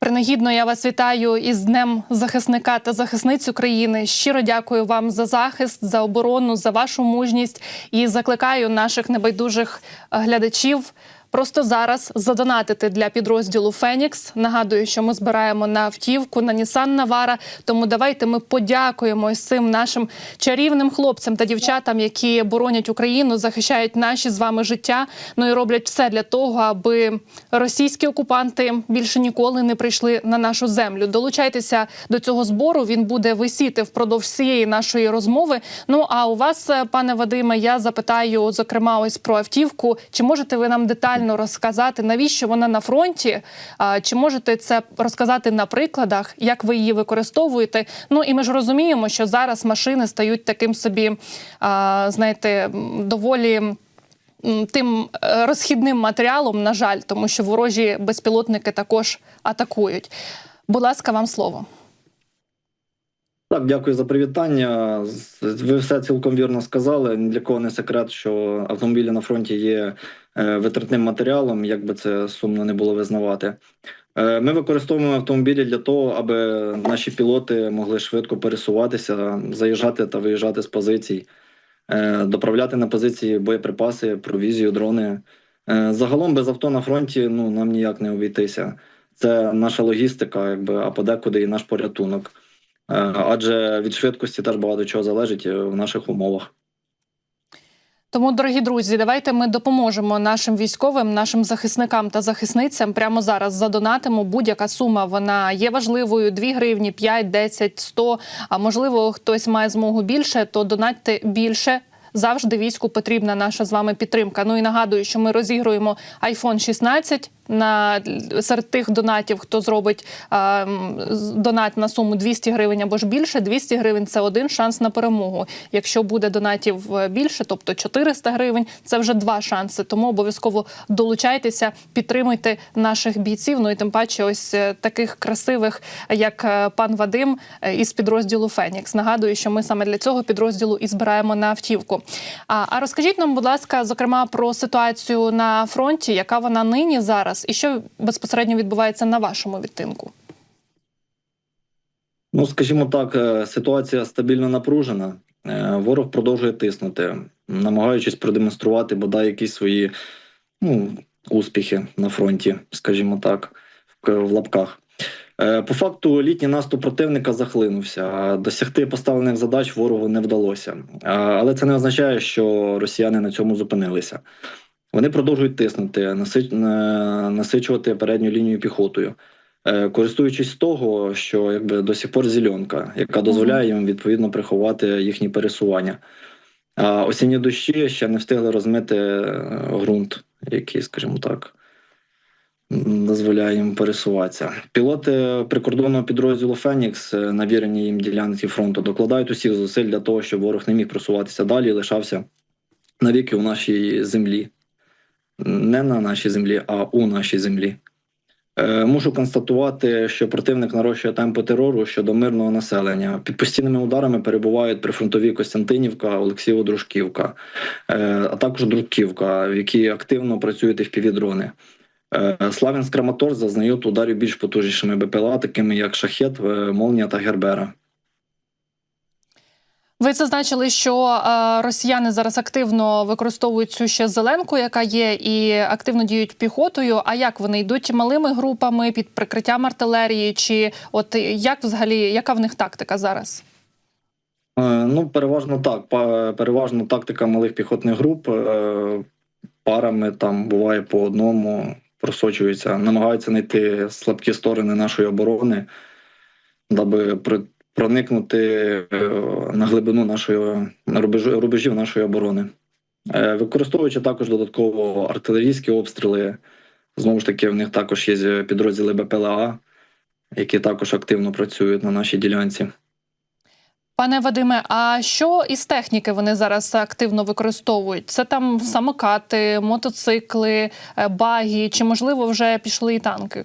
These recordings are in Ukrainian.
Принагідно я вас вітаю із Днем захисника та захисниць України. Щиро дякую вам за захист, за оборону, за вашу мужність і закликаю наших небайдужих е, глядачів. Просто зараз задонатити для підрозділу Фенікс. Нагадую, що ми збираємо на автівку на Нісан Навара. Тому давайте ми подякуємо цим нашим чарівним хлопцям та дівчатам, які боронять Україну, захищають наші з вами життя. Ну і роблять все для того, аби російські окупанти більше ніколи не прийшли на нашу землю. Долучайтеся до цього збору. Він буде висіти впродовж всієї нашої розмови. Ну а у вас, е, пане Вадиме, я запитаю зокрема ось про автівку. Чи можете ви нам детально розказати, навіщо вона на фронті? Чи можете це розказати на прикладах, як ви її використовуєте? Ну і ми ж розуміємо, що зараз машини стають таким собі, знаєте, доволі. Тим е, розхідним матеріалом, на жаль, тому що ворожі безпілотники також атакують. Будь ласка, вам слово. Так, дякую за привітання. Ви все цілком вірно сказали. Ні для кого не секрет, що автомобілі на фронті є е, витратним матеріалом, як би це сумно не було визнавати. Е, Ми використовуємо автомобілі для того, аби наші пілоти могли швидко пересуватися, заїжджати та виїжджати з позицій, е, доправляти на позиції боєприпаси, провізію, дрони. Загалом без авто на фронті ну нам ніяк не обійтися. Це наша логістика, якби а подекуди і наш порятунок. Е, Адже від швидкості теж багато чого залежить е, в наших умовах. Тому, дорогі друзі, давайте ми допоможемо нашим військовим, нашим захисникам та захисницям прямо зараз задонатимо. Будь-яка сума вона є важливою: 2 гривні, 5, 10, 100, А можливо, хтось має змогу більше, то донатьте більше. Завжди війську потрібна наша з вами підтримка. Ну і нагадую, що ми розігруємо iPhone 16 на серед тих донатів, хто зробить з- донат на суму 200 гривень або ж більше. 200 гривень це один шанс на перемогу. Якщо буде донатів е, більше, тобто 400 гривень, це вже два шанси. Тому обов'язково долучайтеся, підтримуйте наших бійців. Ну і тим паче, ось е, таких красивих, як е, пан Вадим е, із підрозділу Фенікс. Нагадую, що ми саме для цього підрозділу і збираємо на автівку. А, а розкажіть нам, будь ласка, зокрема про ситуацію на фронті, яка вона нині зараз, і що безпосередньо відбувається на вашому відтинку? Ну, скажімо так, е, ситуація стабільно напружена. Е, Ворог продовжує тиснути, намагаючись продемонструвати бодай якісь свої ну, успіхи на фронті, скажімо так, в, в лапках. Е, По факту, літній наступ противника захлинувся. Досягти поставлених задач ворогу не вдалося. Але це не означає, що росіяни на цьому зупинилися. Вони продовжують тиснути, наси- насичувати передню лінію піхотою. Е, користуючись того, що якби до сих пор зеленка, яка дозволяє їм відповідно приховати їхні пересування. А осінні дощі ще не встигли розмити е, ґрунт, який, скажімо так, дозволяє їм пересуватися. Пілоти прикордонного підрозділу Фенікс е, на віреній їм ділянці фронту докладають усіх зусиль для того, щоб ворог не міг просуватися далі і лишався навіки у нашій землі. Не на нашій землі, а у нашій землі. Е, Мушу констатувати, що противник нарощує темпи терору щодо мирного населення. Під постійними ударами перебувають прифронтові Костянтинівка, Олексієво-Дружківка, е, а також Дружківка, в якій активно працюють впівдрони. Славянськ Краматор зазнають ударів більш потужнішими БПЛА, такими як Шахет, е, Молнія та Гербера. Ви зазначили, що е, росіяни зараз активно використовують цю ще зеленку, яка є, і активно діють піхотою. А як вони йдуть малими групами під прикриттям артилерії? Чи от як взагалі яка в них тактика зараз? Е, Ну, переважно так. Переважно тактика малих піхотних груп. е, Парами там буває по одному, просочуються, намагаються знайти слабкі сторони нашої оборони, даби проникнути е, на глибину нашої рубежу- рубежів нашої оборони. Е, Використовуючи також додатково артилерійські обстріли. Знову ж таки, в них також є підрозділи БПЛА, які також активно працюють на нашій ділянці. Пане Вадиме, а що із техніки вони зараз активно використовують? Це там самокати, мотоцикли, е, багі, чи можливо вже пішли і танки?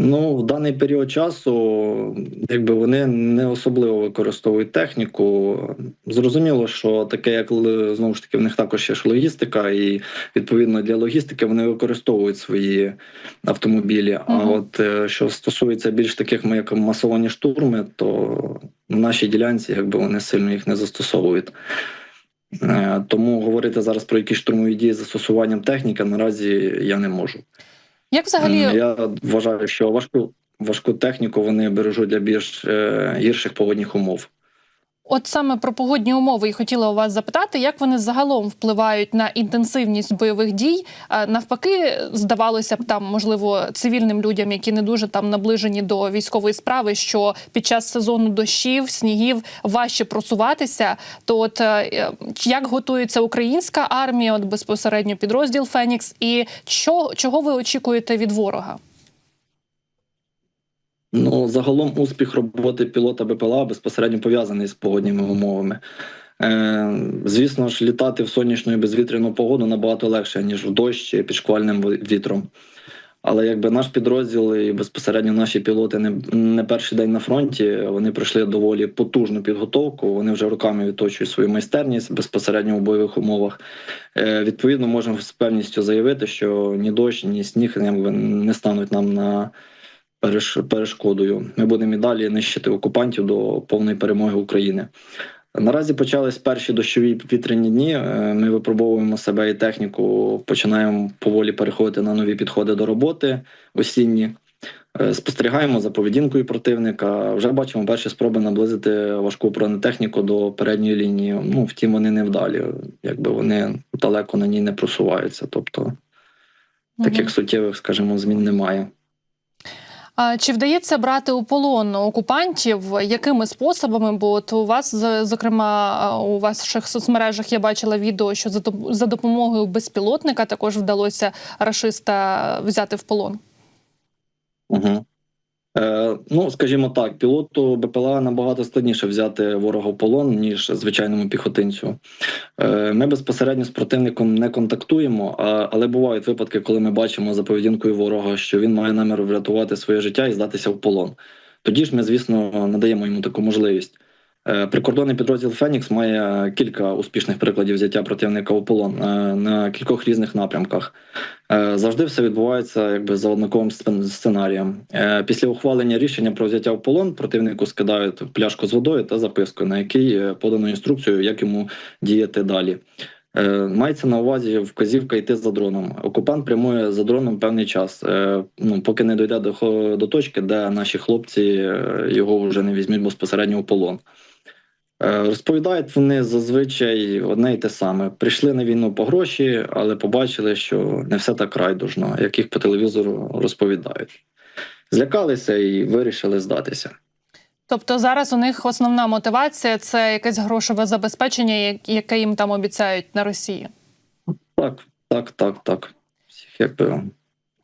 Ну, в даний період часу, якби вони не особливо використовують техніку. Зрозуміло, що таке, як знову ж таки, в них також є ж логістика, і відповідно для логістики вони використовують свої автомобілі. А от е, що стосується більш таких як масовані штурми, то на нашій ділянці якби вони сильно їх не застосовують. Е, Тому говорити зараз про якісь штурмові дії з застосуванням техніки наразі я не можу. Як взагалі Я вважаю, що важку важку техніку вони бережуть для більш е, гірших погодних умов. От саме про погодні умови і хотіла у вас запитати, як вони загалом впливають на інтенсивність бойових дій. Навпаки, здавалося б, там можливо цивільним людям, які не дуже там наближені до військової справи, що під час сезону дощів, снігів важче просуватися. То от е, як готується українська армія, от безпосередньо підрозділ Фенікс, і що, чого ви очікуєте від ворога? Ну загалом успіх роботи пілота БПЛА безпосередньо пов'язаний з погодніми умовами. Е, звісно ж, літати в сонячну і безвітряну погоду набагато легше, ніж в дощ під шквальним вітром. Але якби наш підрозділ і безпосередньо наші пілоти не, не перший день на фронті, вони пройшли доволі потужну підготовку. Вони вже роками відточують свою майстерність безпосередньо у бойових умовах. Е, відповідно, можемо з певністю заявити, що ні дощ, ні сніг не стануть нам на перешкодою. Ми будемо і далі нищити окупантів до повної перемоги України. Наразі почались перші дощові вітряні дні. Е, Ми випробовуємо себе і техніку, починаємо поволі переходити на нові підходи до роботи осінні. Е, Спостерігаємо за поведінкою противника. Вже бачимо перші спроби наблизити важку бронетехніку до передньої лінії. Ну, втім, вони невдалі, якби вони далеко на ній не просуваються. Тобто таких суттєвих, скажімо, змін немає. Чи вдається брати у полон окупантів? Якими способами? Бо от у вас, зокрема, у ваших соцмережах я бачила відео, що за допомогою безпілотника також вдалося рашиста взяти в полон. Угу. Е, ну, скажімо так, пілоту БПЛА набагато складніше взяти ворога в полон, ніж звичайному піхотинцю. Е, ми безпосередньо з противником не контактуємо, але бувають випадки, коли ми бачимо за поведінкою ворога, що він має намір врятувати своє життя і здатися в полон. Тоді ж ми, звісно, надаємо йому таку можливість. Е, Прикордонний підрозділ Фенікс має кілька успішних прикладів взяття противника у полон е, на кількох різних напрямках. Е, Завжди все відбувається якби за однаковим сцен- сценарієм. Після ухвалення рішення про взяття в полон противнику скидають пляшку з водою та записку, на якій подано інструкцію, як йому діяти далі. Мається на увазі вказівка йти за дроном. Окупант прямує за дроном певний час, ну поки не дойде до, до точки, де наші хлопці його вже не візьмуть безпосередньо в полон. Е, Розповідають вони зазвичай одне й те саме: прийшли на війну по гроші, але побачили, що не все так райдужно, як їх по телевізору розповідають. Злякалися і вирішили здатися. Тобто зараз у них основна мотивація це якесь грошове забезпечення, яке їм там обіцяють на Росії. Так, так, так, так. Всіх якби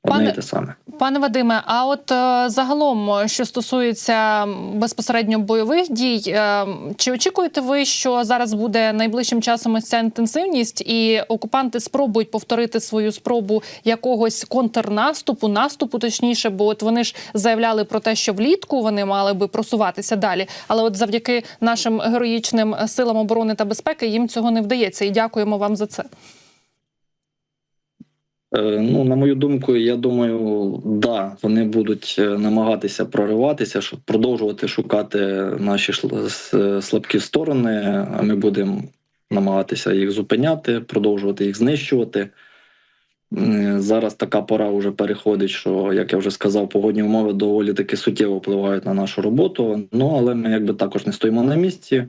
Пане- те саме. Пане Вадиме, а от е, загалом, що стосується безпосередньо бойових дій, е, чи очікуєте ви, що зараз буде найближчим часом ось ця інтенсивність, і окупанти спробують повторити свою спробу якогось контрнаступу, наступу точніше, бо от вони ж заявляли про те, що влітку вони мали би просуватися далі. Але от завдяки нашим героїчним силам оборони та безпеки їм цього не вдається. І дякуємо вам за це. Е, Ну, на мою думку, я думаю, да, вони будуть е, намагатися прориватися, щоб продовжувати шукати наші слабкі сторони. А ми будемо намагатися їх зупиняти, продовжувати їх знищувати. Зараз така пора вже переходить, що, як я вже сказав, погодні умови доволі таки суттєво впливають на нашу роботу. Ну але ми якби також не стоїмо на місці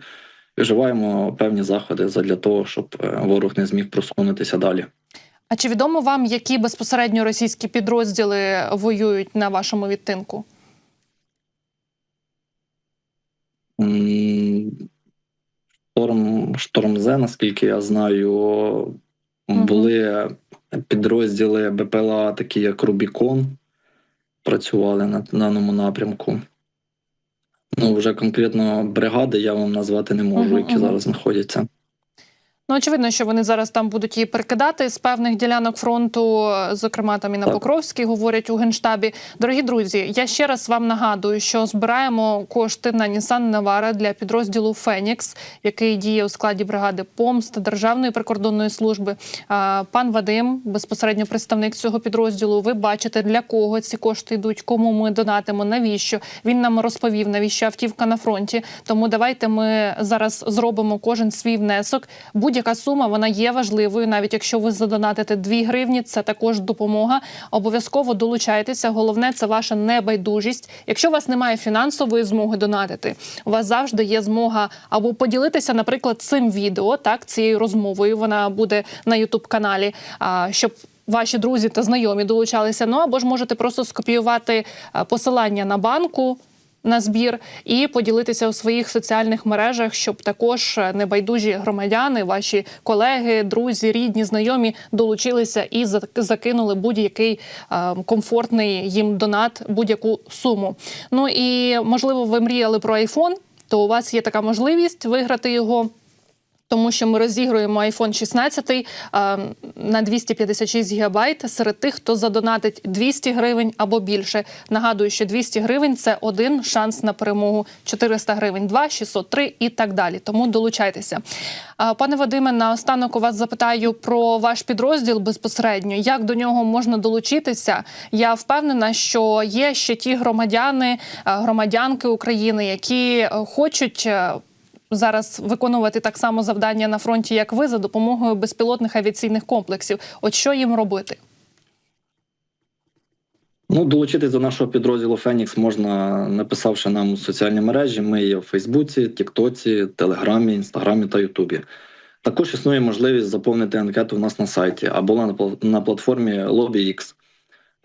вживаємо певні заходи для того, щоб е, ворог не зміг просунутися далі. А чи відомо вам, які безпосередньо російські підрозділи воюють на вашому відтинку? Шторм, Шторм З, наскільки я знаю, були підрозділи БПЛА, такі як Рубікон, працювали на даному напрямку. Ну, вже конкретно бригади я вам назвати не можу, які зараз знаходяться. Ну, очевидно, що вони зараз там будуть її перекидати з певних ділянок фронту, зокрема там і на. Покровській, говорять у генштабі. Дорогі друзі, я ще раз вам нагадую, що збираємо кошти на Нісан Навара для підрозділу Фенікс, який діє у складі бригади Помста Державної прикордонної служби. Пан Вадим, безпосередньо представник цього підрозділу. Ви бачите, для кого ці кошти йдуть, кому ми донатимо, навіщо він нам розповів, навіщо автівка на фронті. Тому давайте ми зараз зробимо кожен свій внесок. Будь-яка сума вона є важливою, навіть якщо ви задонатите 2 гривні, це також допомога. Обов'язково долучайтеся. Головне це ваша небайдужість. Якщо у вас немає фінансової змоги донатити, у вас завжди є змога або поділитися, наприклад, цим відео, так цією розмовою. Вона буде на Ютуб каналі, щоб. Ваші друзі та знайомі долучалися. Ну або ж можете просто скопіювати посилання на банку на збір і поділитися у своїх соціальних мережах, щоб також е, небайдужі громадяни, ваші колеги, друзі, рідні, знайомі долучилися і закинули будь-який е, комфортний їм донат, будь-яку суму. Ну і можливо, ви мріяли про айфон, то у вас є така можливість виграти його. Тому що ми розігруємо iPhone 16 е, на 256 гігабайт серед тих, хто задонатить 200 гривень або більше. Нагадую, що 200 гривень це один шанс на перемогу. 400 гривень, 2, 603 і так далі. Тому долучайтеся. Е, Пане Вадиме, наостанок у вас запитаю про ваш підрозділ безпосередньо. Як до нього можна долучитися? Я впевнена, що є ще ті громадяни, е, громадянки України, які е, хочуть. Зараз виконувати так само завдання на фронті, як ви, за допомогою безпілотних авіаційних комплексів. От що їм робити? Ну, долучитись до нашого підрозділу Фенікс можна, написавши нам у соціальні мережі. Ми є в Фейсбуці, Тіктоці, Телеграмі, Інстаграмі та Ютубі. Також існує можливість заповнити анкету у нас на сайті або на платформі LobbyX.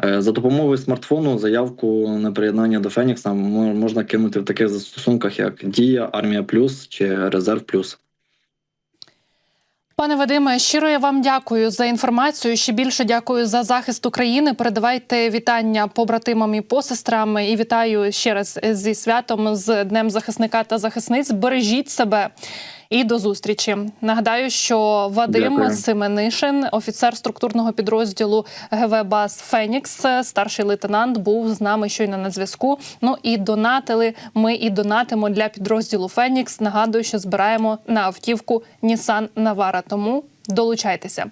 Е, За допомогою смартфону заявку на приєднання до Фенікса можна кинути в таких застосунках, як Дія, Армія Плюс чи Резерв Плюс. Пане Вадиме, щиро я вам дякую за інформацію. Ще більше дякую за захист України. Передавайте вітання побратимам і посестрам. І вітаю ще раз зі святом з Днем захисника та захисниць. Бережіть себе. І до зустрічі. Нагадаю, що Вадим Дякую. Семенишин, офіцер структурного підрозділу ГВ БАС Фенікс, старший лейтенант, був з нами щойно на зв'язку. Ну і донатили. Ми і донатимо для підрозділу Фенікс. Нагадую, що збираємо на автівку Нісан Навара. Тому долучайтеся.